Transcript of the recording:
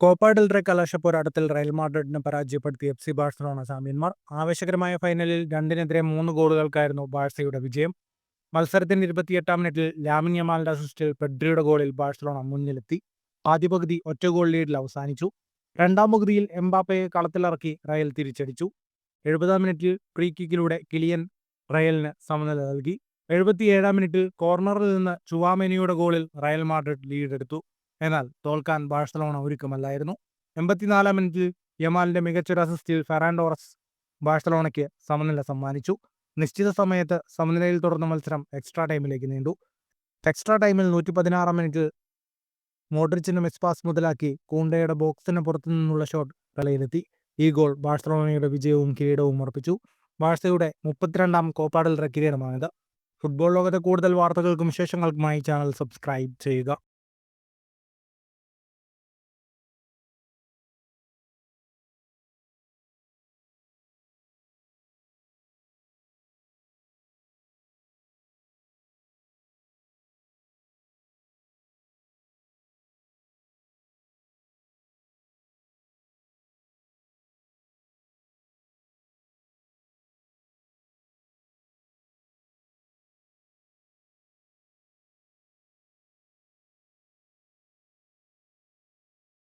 Copa del Rey കലാശ പോരാട്ടത്തിൽ Real മാഡ്രിഡിനെ പരാജയപ്പെടുത്തി F C Barcelona ചാമ്പ്യന്മാർ ആവേശകരമായ ഫൈനലിൽ രണ്ടിനെതിരെ മൂന്ന് ഗോളുകൾക്കായിരുന്നു ബാഴ്സയുടെ വിജയം. മത്സരത്തിന്റെ ഇരുപത്തിയെട്ടാം മിനിറ്റിൽ ലാമിൻ യമാലിന്റെ അസിസ്റ്റിൽ പെഡ്രിയുടെ ഗോളിൽ ബാഴ്സലോണ മുന്നിലെത്തി. ആദ്യ പകുതി ഒറ്റ ഗോൾ ലീഡിൽ അവസാനിച്ചു. രണ്ടാം പകുതിയിൽ എംബാപ്പയെ കളത്തിലിറക്കി റയൽ തിരിച്ചടിച്ചു. എഴുപതാം മിനിറ്റിൽ ഫ്രീ കിക്കിലൂടെ കിലിയൻ റയലിന് സമനില നൽകി. എഴുപത്തിയേഴാം മിനിറ്റിൽ കോർണറിൽ നിന്ന് ചുവാമെനിയുടെ ഗോളിൽ റയൽ മാഡ്രിഡ് ലീഡെടുത്തു എന്നാൽ തോൽക്കാൻ ബാഴ്സലോണ ഒരുക്കമല്ലായിരുന്നു. എൺപത്തിനാലാം മിനിറ്റിൽ യമാലിന്റെ മികച്ചൊരു അസിസ്റ്റിൽ ഫെറാൻഡോറസ് ബാഴ്സലോണയ്ക്ക് സമനില സമ്മാനിച്ചു. നിശ്ചിത സമയത്ത് സമനിലയിൽ തുടർന്ന മത്സരം എക്സ്ട്രാ ടൈമിലേക്ക് നീണ്ടു. എക്സ്ട്രാ ടൈമിൽ നൂറ്റി പതിനാറാം മിനിറ്റിൽ മോഡ്രിച്ചിന് മിസ് പാസ് മുതലാക്കി കൂണ്ടയുടെ ബോക്സിന് പുറത്തു നിന്നുള്ള ഷോട്ട് കളിയിലെത്തി. ഈ ഗോൾ ബാഴ്സലോണയുടെ വിജയവും കിരീടവും ഉറപ്പിച്ചു. ബാഴ്സയുടെ മുപ്പത്തിരണ്ടാം കോപ്പാടൽ കിരീടമാണിത് ഫുട്ബോൾ ലോകത്തെ കൂടുതൽ വാർത്തകൾക്കും വിശേഷങ്ങൾക്കുമായി ചാനൽ സബ്സ്ക്രൈബ് ചെയ്യുക.